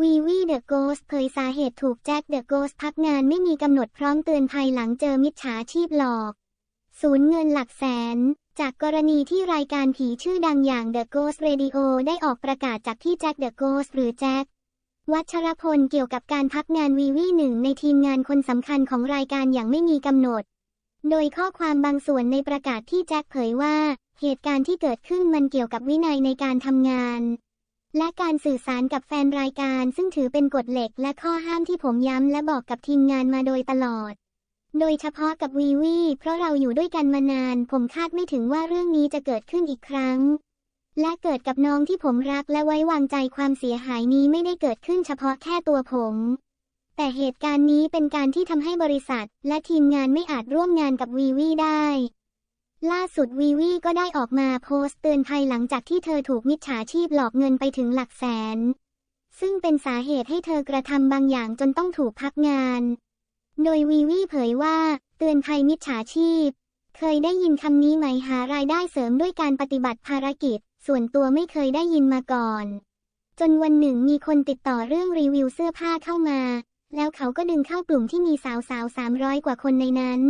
วีวีเดอะโกสเผยสาเหตุถูกแจ็คเดอะโกสพักงานไม่มีกำหนดพร้อมเตือนภัยหลังเจอมิจฉาชีพหลอกสูญเงินหลักแสน จากกรณีที่รายการผีชื่อดังอย่าง The Ghost Radio ได้ออกประกาศจากที่แจ็คเดอะโกสหรือแจ็ควัชรพลเกี่ยวกับการพักงานวีวีหนึ่งในทีมงานคนสำคัญของรายการอย่างไม่มีกำหนด โดยข้อความบางส่วนในประกาศที่แจ็คเผยว่า เหตุการณ์ที่เกิดขึ้นมันเกี่ยวกับวินัยในการทำงาน และการสื่อสารกับแฟนรายการซึ่งถือเป็นกฎเหล็กและข้อห้ามที่ผมย้ำและบอกกับทีมงานมาโดยตลอด โดยเฉพาะกับวีวีเพราะเราอยู่ด้วยกันมานาน ผมคาดไม่ถึงว่าเรื่องนี้จะเกิดขึ้นอีกครั้ง และเกิดกับน้องที่ผมรักและไว้วางใจความเสียหายนี้ไม่ได้เกิดขึ้นเฉพาะแค่ตัวผม แต่เหตุการณ์นี้เป็นการที่ทำให้บริษัท และทีมงานไม่อาจร่วมงานกับวีวีได้ ล่าสุดวีวีก็ได้ออกมาโพสต์เตือนภัยหลังจากที่เธอถูกมิจฉาชีพหลอกเงินไปถึงหลักแสน ซึ่งเป็นสาเหตุให้เธอกระทำบางอย่างจนต้องถูกพักงาน โดยวีวีเผยว่า เตือนภัยมิจฉาชีพ เคยได้ยินคำนี้ไหมหารายได้เสริมด้วยการปฏิบัติภารกิจ ส่วนตัวไม่เคยได้ยินมาก่อน จนวันหนึ่งมีคนติดต่อเรื่องรีวิวเสื้อผ้าเข้ามา แล้วเขาก็ดึงเข้ากลุ่มที่มีสาวๆสามร้อยกว่าคนในนั้น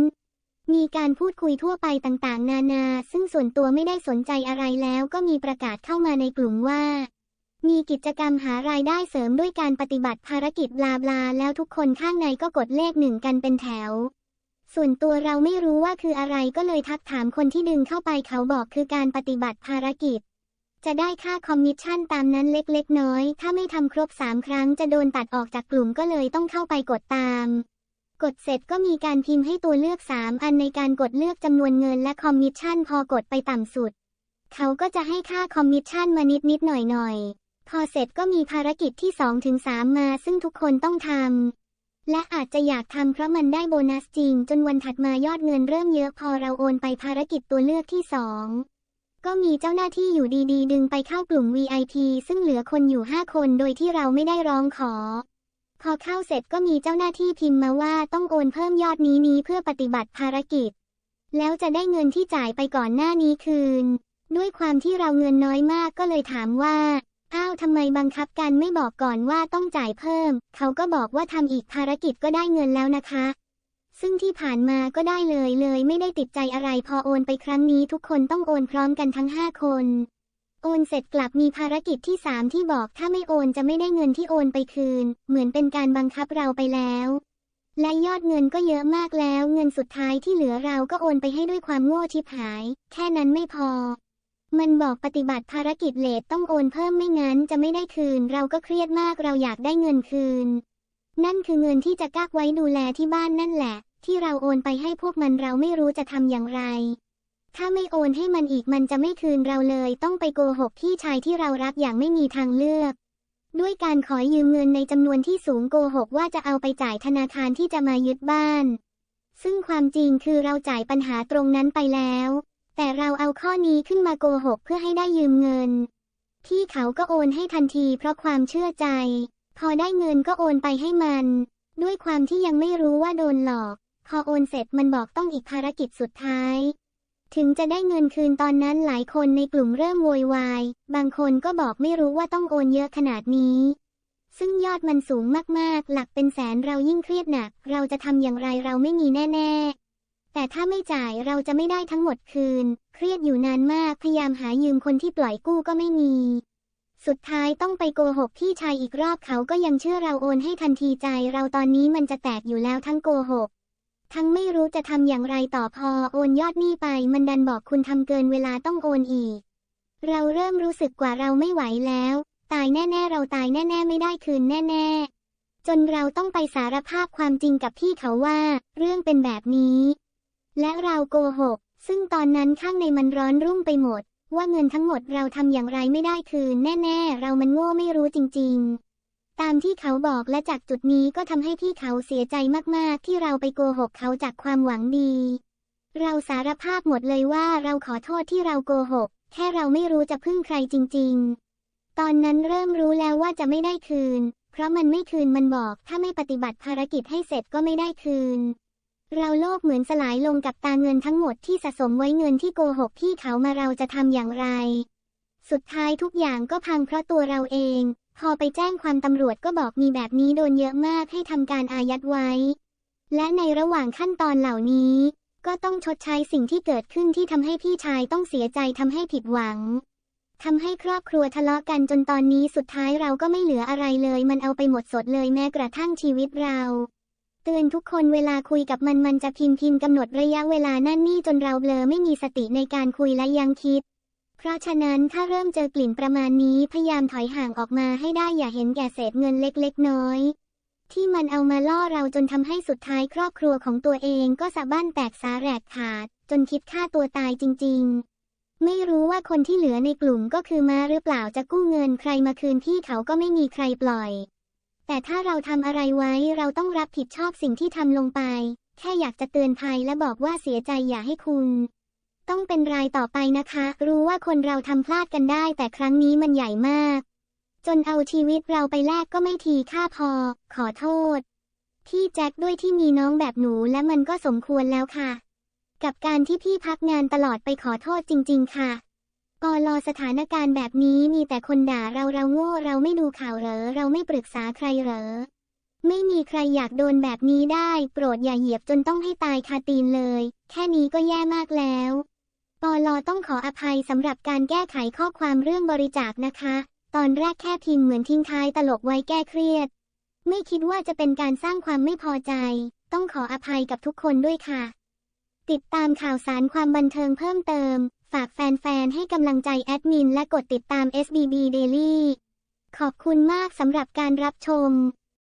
มีการพูดคุยทั่วไปต่างๆ นานา ซึ่งส่วนตัวไม่ได้สนใจอะไรแล้วก็มีประกาศเข้ามาในกลุ่มว่า มีกิจกรรมหารายได้เสริมด้วยการปฏิบัติภารกิจบลาบลาแล้วทุกคนข้างในก็กดเลขหนึ่งกันเป็นแถว ส่วนตัวเราไม่รู้ว่าคืออะไรก็เลยทักถามคนที่ดึงเข้าไปเขาบอกคือการปฏิบัติภารกิจ จะได้ค่าคอมมิชชั่นตามนั้นเล็กๆน้อย ถ้าไม่ทำครบสามครั้งจะโดนตัดออกจากกลุ่มก็เลยต้องเข้าไปกดตาม กดเสร็จก็มีการพิมพ์ให้ตัวเลือก 3 อันในการกดเลือกจำนวนเงินและคอมมิชชั่น พอกดไปต่ำสุด เขาก็จะให้ค่าคอมมิชชั่นมานิดนิดหน่อยหน่อยพอเสร็จก็มีภารกิจที่2ถึง3มา ซึ่งทุกคนต้องทำ และอาจจะอยากทำเพราะมันได้โบนัสจริง จนวันถัดมายอดเงินเริ่มเยอะพอเราโอนไปภารกิจตัวเลือกที่ 2 ก็มีเจ้าหน้าที่อยู่ดีๆ ดึงไปเข้ากลุ่ม VIP ซึ่งเหลือคนอยู่ 5 คนโดยที่เราไม่ได้ร้องขอ พอเข้าเสร็จก็มีเจ้าหน้าที่พิมพ์มาว่าต้องโอนเพิ่มยอดนี้นี้เพื่อปฏิบัติภารกิจ แล้วจะได้เงินที่จ่ายไปก่อนหน้านี้คืน ด้วยความที่เราเงินน้อยมากก็เลยถามว่า อ้าวทำไมบังคับกันไม่บอกก่อนว่าต้องจ่ายเพิ่ม เขาก็บอกว่าทำอีกภารกิจก็ได้เงินแล้วนะคะ ซึ่งที่ผ่านมาก็ได้เลยเลยไม่ได้ติดใจอะไรพอโอนไปครั้งนี้ทุกคนต้องโอนพร้อมกันทั้ง5คน โอนเสร็จกลับมีภารกิจที่3ที่บอกถ้าไม่โอนจะไม่ได้เงินที่โอนไปคืน เหมือนเป็นการบังคับเราไปแล้ว และยอดเงินก็เยอะมากแล้ว เงินสุดท้ายที่เหลือเราก็โอนไปให้ด้วยความโง่ชิบหาย แค่นั้นไม่พอ มันบอกปฏิบัติภารกิจเลทต้องโอนเพิ่มไม่งั้นจะไม่ได้คืน เราก็เครียดมากเราอยากได้เงินคืน นั่นคือเงินที่จะกักไว้ดูแลที่บ้านนั่นแหละ ที่เราโอนไปให้พวกมันเราไม่รู้จะทำอย่างไร ถ้าไม่โอนให้มันอีกมันจะไม่คืนเราเลย ต้องไปโกหกพี่ชายที่เรารักอย่างไม่มีทางเลือก ด้วยการขอยืมเงินในจำนวนที่สูงโกหกว่าจะเอาไปจ่ายธนาคารที่จะมายึดบ้าน ซึ่งความจริงคือเราจ่ายปัญหาตรงนั้นไปแล้ว แต่เราเอาข้อนี้ขึ้นมาโกหกเพื่อให้ได้ยืมเงินพี่เขาก็โอนให้ทันทีเพราะความเชื่อใจ พอได้เงินก็โอนไปให้มัน ด้วยความที่ยังไม่รู้ว่าโดนหลอก พอโอนเสร็จมันบอกต้องอีกภารกิจสุดท้าย ถึงจะได้เงินคืนตอนนั้นหลายคนในกลุ่มเริ่มโวยวาย บางคนก็บอกไม่รู้ว่าต้องโอนเยอะขนาดนี้ ซึ่งยอดมันสูงมากๆ หลักเป็นแสนเรายิ่งเครียดหนัก เราจะทำอย่างไรเราไม่มีแน่ ๆ แต่ถ้าไม่จ่ายเราจะไม่ได้ทั้งหมดคืน เครียดอยู่นานมาก พยายามหายืมคนที่ปล่อยกู้ก็ไม่มี สุดท้ายต้องไปโกหกพี่ชายอีกรอบเขาก็ยังเชื่อเราโอนให้ทันทีใจ เราตอนนี้มันจะแตกอยู่แล้วทั้งโกหก ทั้งไม่รู้จะทำอย่างไรต่อพอโอนยอดหนี้ไป มันดันบอกคุณทำเกินเวลาต้องโอนอีก เราเริ่มรู้สึกกว่าเราไม่ไหวแล้ว ตายแน่ๆ เราตายแน่ ๆ ไม่ได้คืนแน่ ๆ จนเราต้องไปสารภาพความจริงกับพี่เขาว่า เรื่องเป็นแบบนี้ และเราโกหก ซึ่งตอนนั้นข้างในมันร้อนรุ่มไปหมด ว่าเงินทั้งหมดเราทำอย่างไรไม่ได้คืนแน่ ๆ เรามันโง่ไม่รู้จริง ๆ ตามที่เขาบอกและจากจุดนี้ก็ทำให้พี่เขาเสียใจมากๆ ที่เราไปโกหกเขาจากความหวังดี เราสารภาพหมดเลยว่าเราขอโทษที่เราโกหก แค่เราไม่รู้จะพึ่งใครจริง ๆ ตอนนั้นเริ่มรู้แล้วว่าจะไม่ได้คืน เพราะมันไม่คืนมันบอก ถ้าไม่ปฏิบัติภารกิจให้เสร็จก็ไม่ได้คืน เราโลกเหมือนสลายลงกับตาเงินทั้งหมดที่สะสมไว้เงินที่โกหกพี่เขามาเราจะทำอย่างไรสุดท้ายทุกอย่างก็พังเพราะตัวเราเอง พอไปแจ้งความตำรวจก็บอกมีแบบนี้โดนเยอะมากให้ทำการอายัดไว้ และในระหว่างขั้นตอนเหล่านี้ ก็ต้องชดใช้สิ่งที่เกิดขึ้นที่ทำให้พี่ชายต้องเสียใจทำให้ผิดหวังทำให้ครอบครัวทะเลาะกันจนตอนนี้สุดท้ายเราก็ไม่เหลืออะไรเลย มันเอาไปหมดสดเลยแม้กระทั่งชีวิตเราเตือนทุกคนเวลาคุยกับมันมันจะพิมพ์พิมพ์กำหนดระยะเวลานั่นนี่จนเราเบลอไม่มีสติในการคุยและยังคิด เพราะฉะนั้นถ้าเริ่มเจอกลิ่นประมาณนี้พยายามถอยห่างออกมาให้ได้อย่าเห็นแก่เศษเงินเล็ก ๆ น้อย ที่มันเอามาล่อเราจนทำให้สุดท้ายครอบครัวของตัวเองก็สะบั้นแตกสาแหรกขาด จนคิดฆ่าตัวตายจริง ๆ ไม่รู้ว่าคนที่เหลือในกลุ่มก็คือมาหรือเปล่าจะกู้เงินใครมาคืนพี่เขาก็ไม่มีใครปล่อย แต่ถ้าเราทำอะไรไว้เราต้องรับผิดชอบสิ่งที่ทำลงไป แค่อยากจะเตือนภัยและบอกว่าเสียใจอย่าให้คุณ ต้องเป็นรายต่อไปนะคะ รู้ว่าคนเราทำพลาดกันได้ แต่ครั้งนี้มันใหญ่มาก จนเอาชีวิตเราไปแลกก็ไม่ทีค่าพอ ขอโทษ ที่แจ็คด้วยที่มีน้องแบบหนูและมันก็สมควรแล้วค่ะ กับการที่พี่พักงานตลอดไปขอโทษจริง ๆ ค่ะปอลอสถานการณ์แบบนี้มีแต่คนด่าเราเราโง่ เราไม่ดูข่าวเหรอ เราไม่ปรึกษาใครเหรอ ไม่มีใครอยากโดนแบบนี้ได้ โปรดอย่าเหยียบจนต้องให้ตายคาตีนเลย แค่นี้ก็แย่มากแล้ว ปอลอต้องขออภัยสำหรับการแก้ไขข้อความเรื่องบริจาคนะคะ ตอนแรกแค่พิมพ์เหมือนทิ้งท้ายตลกไว้แก้เครียด ไม่คิดว่าจะเป็นการสร้างความไม่พอใจ ต้องขออภัยกับทุกคนด้วยค่ะ ติดตามข่าวสารความบันเทิงเพิ่มเติม ฝากแฟนๆ ให้กำลังใจแอดมินและกดติดตาม SBB Daily ขอบคุณมากสำหรับการรับชม